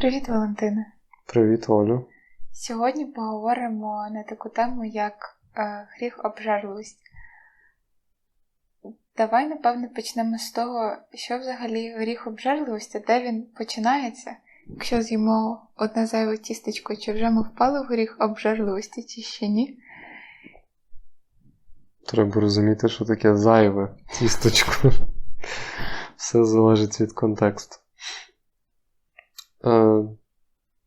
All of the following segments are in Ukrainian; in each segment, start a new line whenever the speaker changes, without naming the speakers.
Привіт, Валентине!
Привіт, Олю.
Сьогодні поговоримо на таку тему, як е, гріх обжерливість. Давай, напевно, почнемо з того, що взагалі гріх обжерливості, де він починається. Якщо з'їмо одне зайве тістечко, чи вже ми впали в гріх обжерливості, чи ще ні?
Треба розуміти, що таке зайве тісточко. Все залежить від контексту.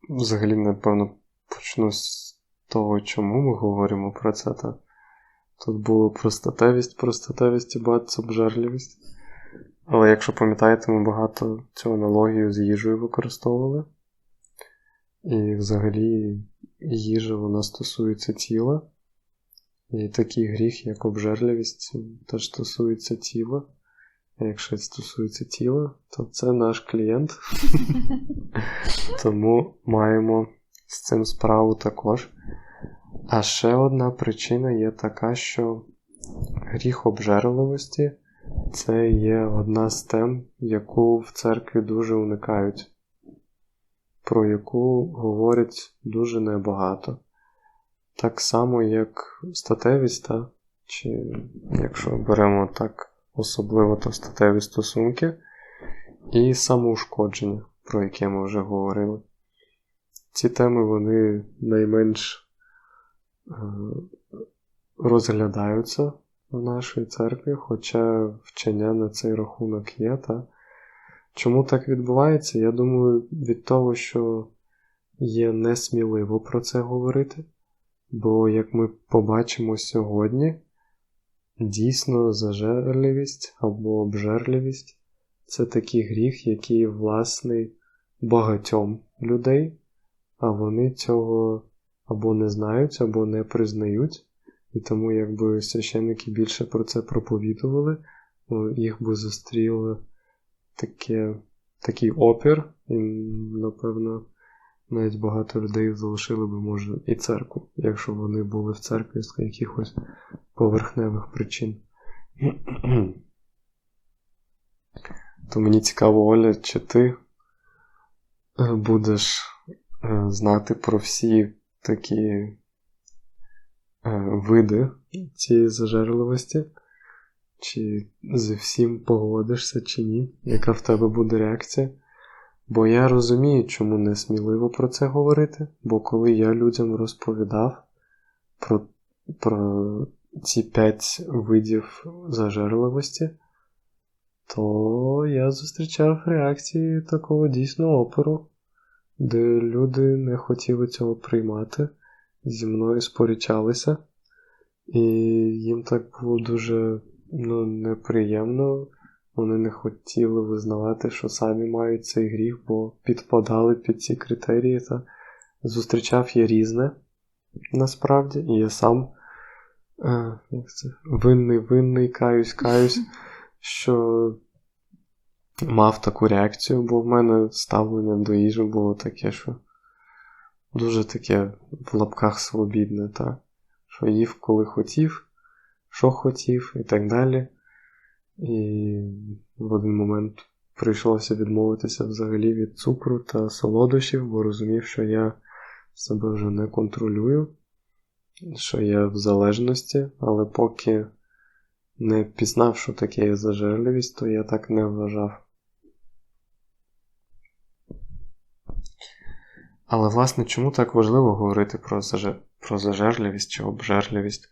Взагалі, напевно, почну з того, чому ми говоримо про це. Та Тут було про статевість, про статевість і багато обжерливість. Але якщо пам'ятаєте, ми багато цю аналогію з їжею використовували. І взагалі їжа вона стосується тіла. І такий гріх, як обжерливість, теж стосується тіла. Якщо стосується тіла, то це наш клієнт. Тому маємо з цим справу також. А ще одна причина є така, що гріх обжерливості це є одна з тем, яку в церкві дуже уникають, про яку говорять дуже небагато. Так само, як статевість, та? чи якщо беремо так особливо, то статеві стосунки, і самоушкодження, про яке ми вже говорили. Ці теми вони найменш е, розглядаються в нашій церкві, хоча вчення на цей рахунок є. Та? Чому так відбувається? Я думаю, від того, що є несміливо про це говорити. Бо, як ми побачимо сьогодні, дійсно зажерливість або обжерливість це такий гріх, який власний багатьом людей, а вони цього або не знають, або не признають. І тому, якби священники більше про це проповідували, їх би зустріло таке, такий опір, і, напевно, навіть багато людей залишили би, може, і церкву, якщо вони були в церкві з якихось поверхневих причин. То мені цікаво, Оля, чи ти будеш знати про всі такі види цієї зажерливості, чи з всім погодишся, чи ні, яка в тебе буде реакція? Бо я розумію, чому не сміливо про це говорити, бо коли я людям розповідав про про ці п'ять видів зажерливості, то я зустрічав реакції такого дійсного опору, де люди не хотіли цього приймати, зі мною сперечалися, і їм так було дуже ну, неприємно. Вони не хотіли визнавати, що самі мають цей гріх, бо підпадали під ці критерії. Та Зустрічав я різне насправді, і я сам як це, винний, винний, каюсь, каюсь, що мав таку реакцію, бо в мене ставлення до їжі було таке, що дуже таке в лапках свобідне, та? що їв, коли хотів, що хотів, і так далі. І в один момент прийшлося відмовитися взагалі від цукру та солодощів, бо розумів, що я себе вже не контролюю, що я в залежності, але поки не пізнав, що таке є зажерливість, то я так не вважав. Але, власне, чому так важливо говорити про, зажер... про зажерливість чи обжерливість?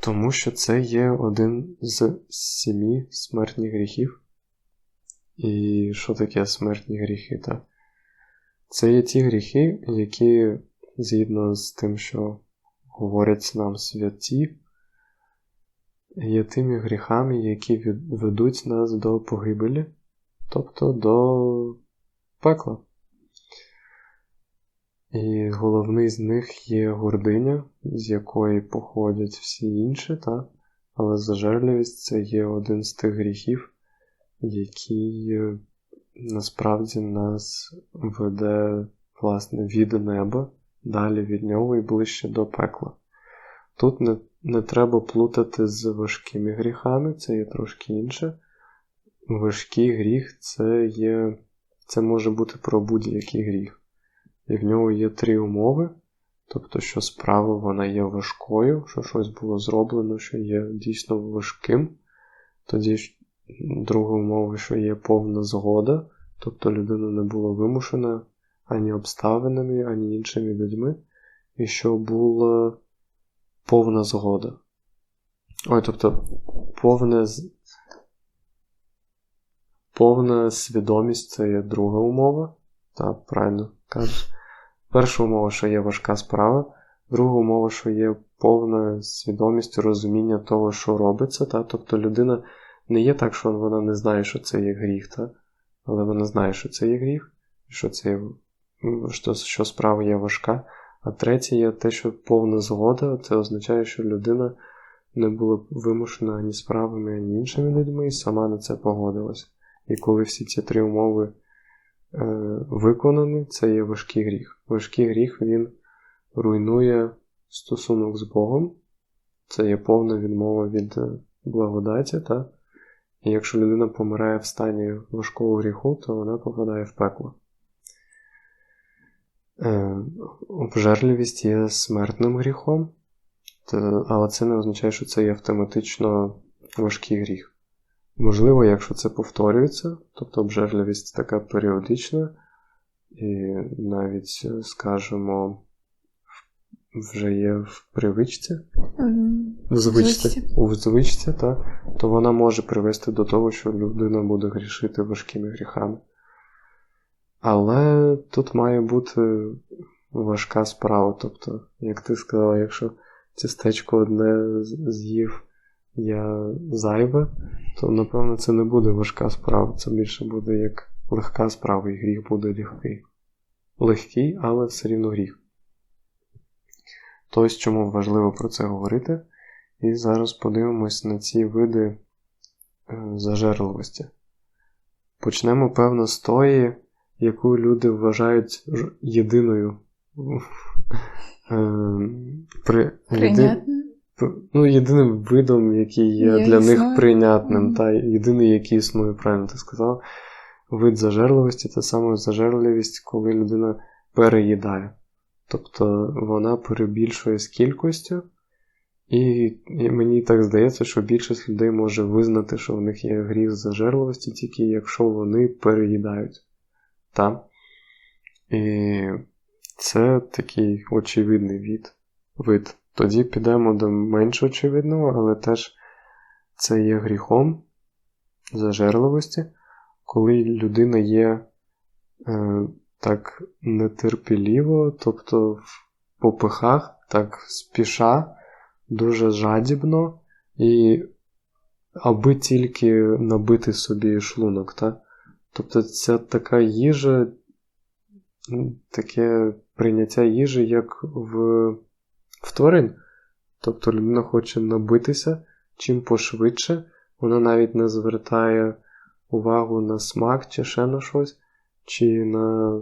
Тому що це є один з сімі смертних гріхів. І що таке смертні гріхи? Та? Це є ті гріхи, які, згідно з тим, що говорять нам святі, є тими гріхами, які ведуть нас до погибелі, тобто до пекла. І головний з них є гординя, з якої походять всі інші, та? але зажерливість це є один з тих гріхів, який е, насправді нас веде власне від неба, далі від нього і ближче до пекла. Тут не, не треба плутати з важкими гріхами, це є трошки інше. Важкий гріх це є, це може бути про будь-який гріх. І в нього є три умови. Тобто, що справа вона є важкою, що щось було зроблено, що є дійсно важким. Тоді друга умова, що є повна згода, тобто людина не була вимушена ані обставинами, ані іншими людьми, і що була повна згода. Ой, тобто, повне, повна свідомість це є друга умова. Так, правильно кажеш. Перша умова, що є важка справа, друга умова, що є повна свідомість розуміння того, що робиться. Та? Тобто людина не є так, що вона не знає, що це є гріх, та? але вона знає, що це є гріх, що це є, що, що справа є важка. А третє є те, що повна згода, це означає, що людина не була вимушена ані справами, ані іншими людьми, і сама на це погодилася. І коли всі ці три умови е, виконані, це є важкий гріх. Важкий гріх він руйнує стосунок з Богом, це є повна відмова від благодаті. Та? І якщо людина помирає в стані важкого гріху, то вона попадає в пекло. Е, обжерливість є смертним гріхом, але це не означає, що це є автоматично важкий гріх. Можливо, якщо це повторюється, тобто обжерливість така періодична, і навіть, скажімо, вже є в привичці, в звичці, у звичці, та, то вона може привести до того, що людина буде грішити важкими гріхами. Але тут має бути важка справа. Тобто, як ти сказала, якщо тістечко одне з'їв я зайве, то напевно це не буде важка справа. Це більше буде як легка справа, і гріх буде легкий. Легкий, але все рівно гріх. Тобто, чому важливо про це говорити. І зараз подивимось на ці види е, зажерливості. Почнемо, певно, з тої яку люди вважають єдиною ем, при,
єди,
ну, єдиним видом, який є Я для існую. них прийнятним, mm-hmm. та єдиний, який існує, правильно ти сказав. Вид зажерливості це саме зажерливість, коли людина переїдає. Тобто вона перебільшує з кількістю, і, і мені так здається, що більшість людей може визнати, що в них є гріх зажерливості, тільки якщо вони переїдають. Та? І це такий очевидний від, вид. Тоді підемо до менш очевидного, але теж це є гріхом зажерливості, коли людина є е, так нетерпіліво, тобто в попихах, так спіша, дуже жадібно, і аби тільки набити собі шлунок. Та? Тобто ця така їжа, таке прийняття їжі, як в, в тварин. Тобто людина хоче набитися чим пошвидше, вона навіть не звертає увагу на смак чи ще на щось, чи на,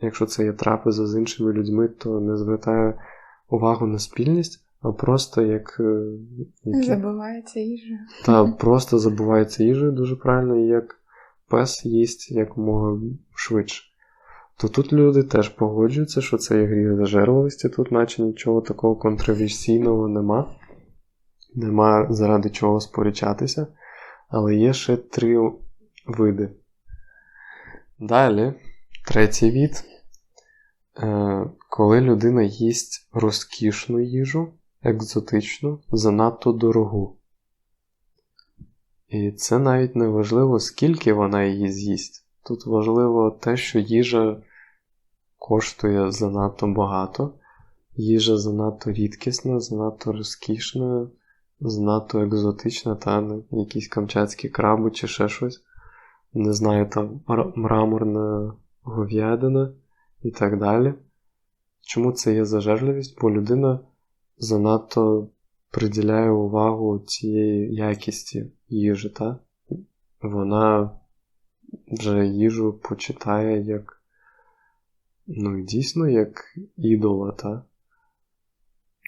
якщо це є трапеза з іншими людьми, то не звертає увагу на спільність, а просто як. Е,
які... Забувається їжею.
Так, просто забувається їжею дуже правильно, як пес їсть якомога швидше. То тут люди теж погоджуються, що це є гріх зажерливості, тут наче нічого такого контроверсійного нема. Нема заради чого сперечатися. Але є ще три види. Далі, третій від. Е, коли людина їсть розкішну їжу, екзотичну, занадто дорогу. І це навіть не важливо, скільки вона її з'їсть. Тут важливо те, що їжа коштує занадто багато, їжа занадто рідкісна, занадто розкішна, занадто екзотична, та якісь камчатські краби чи ще щось. Не знаю, там мраморна говядина і так далі. Чому це є зажерливість? Бо людина занадто приділяє увагу цієї якісті їжі, та? Вона вже їжу почитає як, ну, дійсно, як ідола, та?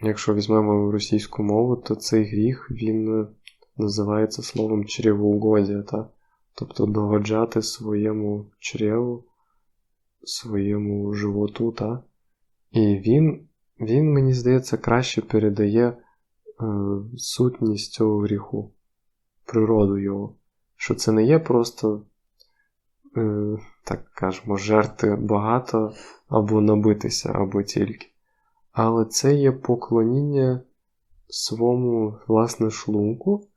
Якщо візьмемо російську мову, то цей гріх він називається словом чревоугодія, та? Тобто догоджати своєму чреву, своєму животу, та? І він, він, мені здається, краще передає сутність цього гріху, природу його. Що це не є просто, е, так кажемо, жерти багато або набитися, або тільки. Але це є поклоніння своєму власне шлунку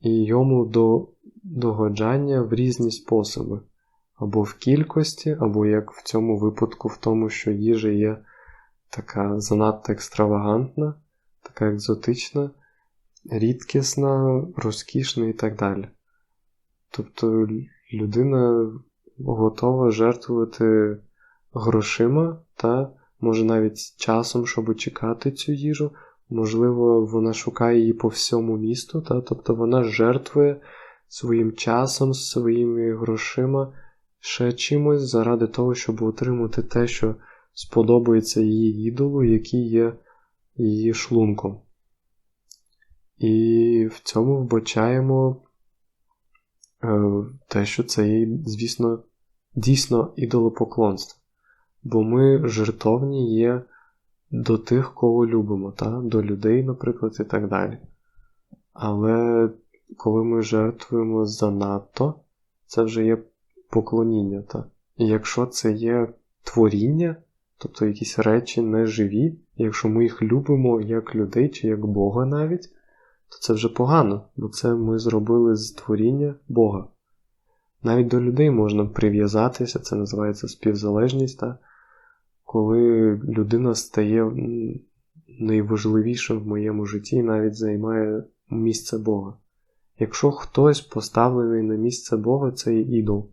і йому до догоджання в різні способи. Або в кількості, або як в цьому випадку, в тому, що їжа є така занадто екстравагантна, така екзотична, рідкісна, розкішна і так далі. Тобто людина готова жертвувати грошима та може навіть часом, щоб чекати цю їжу. Можливо, вона шукає її по всьому місту, та? тобто вона жертвує своїм часом, своїми грошима ще чимось заради того, щоб отримати те, що сподобається її ідолу, який є її шлунком. І в цьому вбачаємо е, те, що це є, звісно, дійсно ідолопоклонство. Бо ми жертовні є до тих, кого любимо, та? до людей, наприклад, і так далі. Але коли ми жертвуємо занадто, це вже є поклоніння. Та? І якщо це є творіння, тобто якісь речі неживі, якщо ми їх любимо як людей чи як Бога навіть, то це вже погано, бо це ми зробили з творіння Бога. Навіть до людей можна прив'язатися, це називається співзалежність, та? коли людина стає найважливішим в моєму житті і навіть займає місце Бога. Якщо хтось поставлений на місце Бога, це є ідол.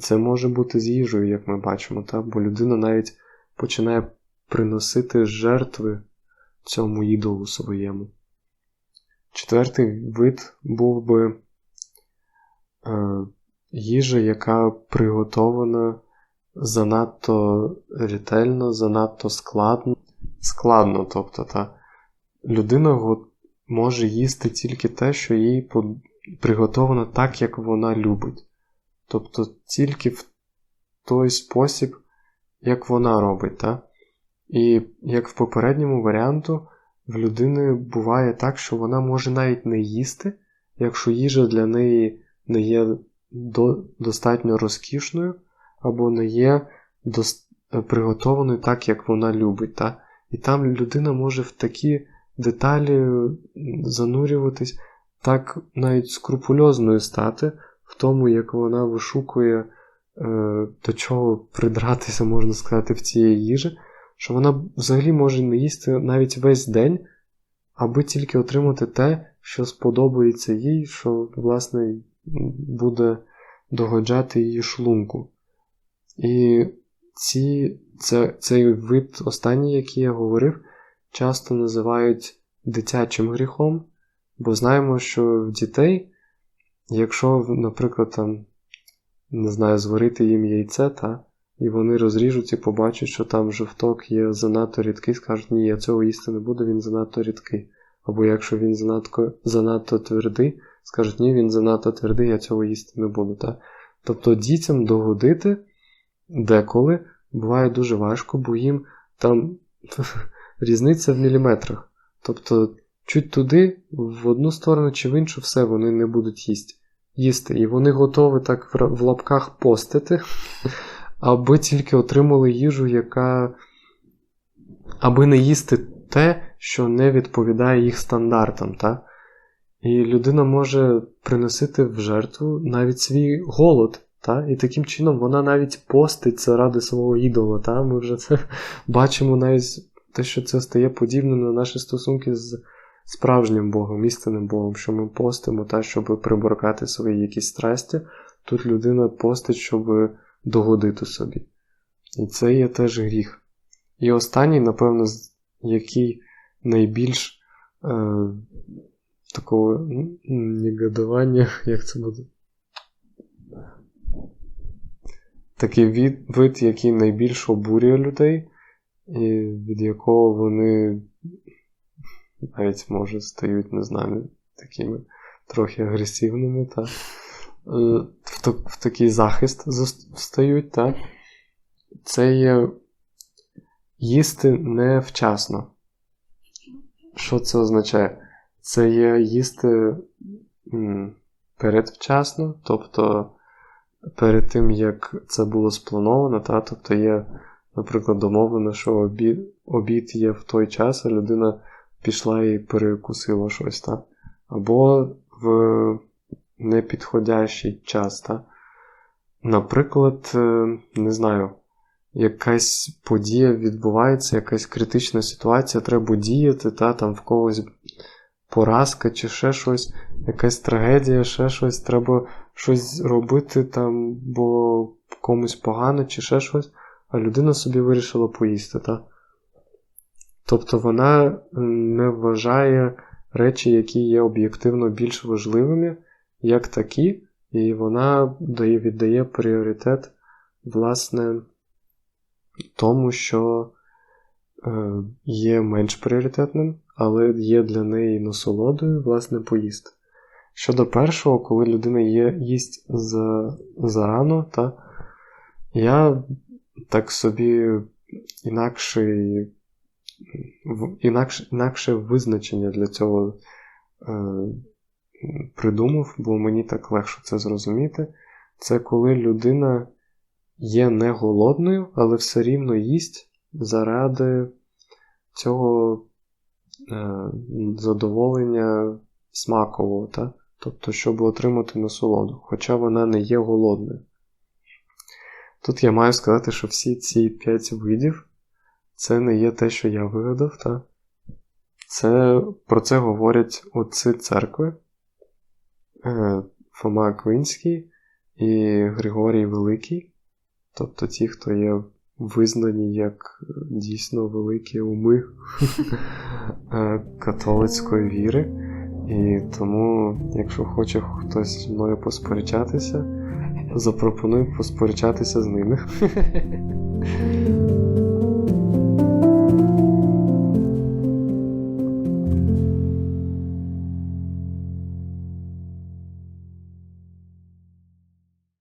Це може бути з їжею, як ми бачимо, так? бо людина навіть починає приносити жертви цьому ідолу своєму. Четвертий вид був би е, їжа, яка приготована занадто ретельно, занадто складно. Складно, тобто, та, людина може їсти тільки те, що їй приготовано так, як вона любить. Тобто тільки в той спосіб, як вона робить. Та? І як в попередньому варіанту, в людини буває так, що вона може навіть не їсти, якщо їжа для неї не є до, достатньо розкішною, або не є дос, приготованою так, як вона любить. Та? І там людина може в такі деталі занурюватись, так навіть скрупульозною стати в тому, як вона вишукує, е, до чого придратися, можна сказати, в цієї їжі, що вона взагалі може не їсти навіть весь день, аби тільки отримати те, що сподобається їй, що, власне, буде догоджати її шлунку. І ці, це, цей вид, останній, який я говорив, часто називають дитячим гріхом, бо знаємо, що в дітей, якщо, наприклад, там, не знаю, зварити їм яйце, та, і вони розріжуть і побачать, що там жовток є занадто рідкий, скажуть, ні, я цього їсти не буду, він занадто рідкий. Або якщо він занадто занадто твердий, скажуть, ні, він занадто твердий, я цього їсти не буду. Та? Тобто дітям догодити деколи буває дуже важко, бо їм там різниця в міліметрах. Тобто, чуть туди, в одну сторону чи в іншу, все вони не будуть їсти. їсти. І вони готові так в лапках постити, аби тільки отримали їжу, яка. аби не їсти те, що не відповідає їх стандартам. Та? І людина може приносити в жертву навіть свій голод. Та? І таким чином вона навіть поститься ради свого ідола. Та? Ми вже це бачимо навіть те, що це стає подібним на наші стосунки з справжнім Богом, істинним Богом, що ми постимо, та, щоб приборкати свої якісь страсті. Тут людина постить, щоб догодити собі. І це є теж гріх. І останній, напевно, який найбільш е, такого негодування, як це буде? Такий від, вид, який найбільш обурює людей, і від якого вони навіть може стають, не знаю, такими трохи агресивними, та, е, в, в такий захист встають, та, це є їсти невчасно. Що це означає? Це є їсти передвчасно, тобто перед тим, як це було сплановано, та, тобто є, наприклад, домовлено, що обід, обід є в той час, а людина пішла і перекусила щось, та? або в непідходящий час. Та? Наприклад, е, не знаю, якась подія відбувається, якась критична ситуація, треба діяти, та, там в когось поразка чи ще щось, якась трагедія, ще щось, треба щось робити, там, бо комусь погано чи ще щось, а людина собі вирішила поїсти. Та? Тобто вона не вважає речі, які є об'єктивно більш важливими, як такі, і вона дає, віддає пріоритет, власне, тому, що е, є менш пріоритетним, але є для неї насолодою, власне, поїсти. Щодо першого, коли людина є, їсть за, зарано, та, я так собі інакший, інакше, інакше визначення для цього е, придумав, бо мені так легше це зрозуміти. Це коли людина є не голодною, але все рівно їсть заради цього е, задоволення смакового, та? тобто, щоб отримати насолоду, хоча вона не є голодною. Тут я маю сказати, що всі ці п'ять видів це не є те, що я вигадав, та? Це, про це говорять отці церкви е, Фома Аквинський і Григорій Великий, тобто ті, хто є визнані як дійсно великі уми е, католицької віри. І тому, якщо хоче хтось зі мною посперечатися, запропоную посперечатися з ними.